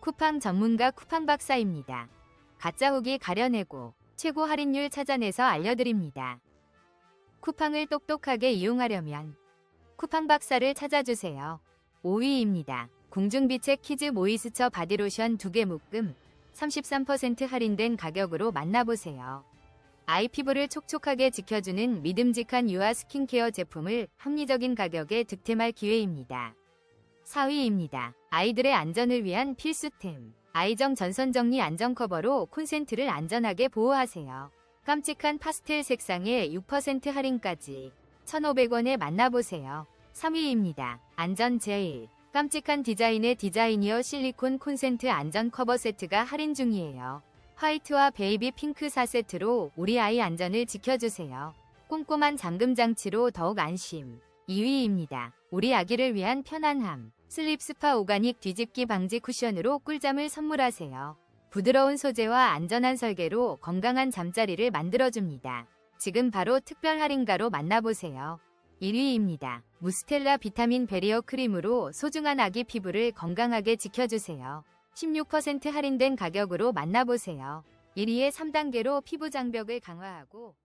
쿠팡 전문가 쿠팡 박사입니다. 가짜 후기 가려내고 최고 할인율 찾아내서 알려드립니다. 쿠팡을 똑똑하게 이용하려면 쿠팡 박사를 찾아주세요. 5위입니다. 궁중비체 키즈 모이스처 바디로션 2개 묶음 33% 할인된 가격으로 만나보세요. 아이 피부를 촉촉하게 지켜주는 믿음직한 유아 스킨케어 제품을 합리적인 가격에 득템할 기회입니다. 4위입니다. 아이들의 안전을 위한 필수템. 아이정 전선 정리 안전 커버로 콘센트를 안전하게 보호하세요. 깜찍한 파스텔 색상에 6% 할인까지 1,500원에 만나보세요. 3위입니다. 안전 제일. 깜찍한 디자인의 디자이니어 실리콘 콘센트 안전 커버 세트가 할인 중이에요. 화이트와 베이비 핑크 4세트로 우리 아이 안전을 지켜주세요. 꼼꼼한 잠금 장치로 더욱 안심. 2위입니다. 우리 아기를 위한 편안함. 슬립 스파 오가닉 뒤집기 방지 쿠션으로 꿀잠을 선물하세요. 부드러운 소재와 안전한 설계로 건강한 잠자리를 만들어줍니다. 지금 바로 특별 할인가로 만나보세요. 1위입니다. 무스텔라 비타민 베리어 크림으로 소중한 아기 피부를 건강하게 지켜주세요. 16% 할인된 가격으로 만나보세요. 1위의 3단계로 피부 장벽을 강화하고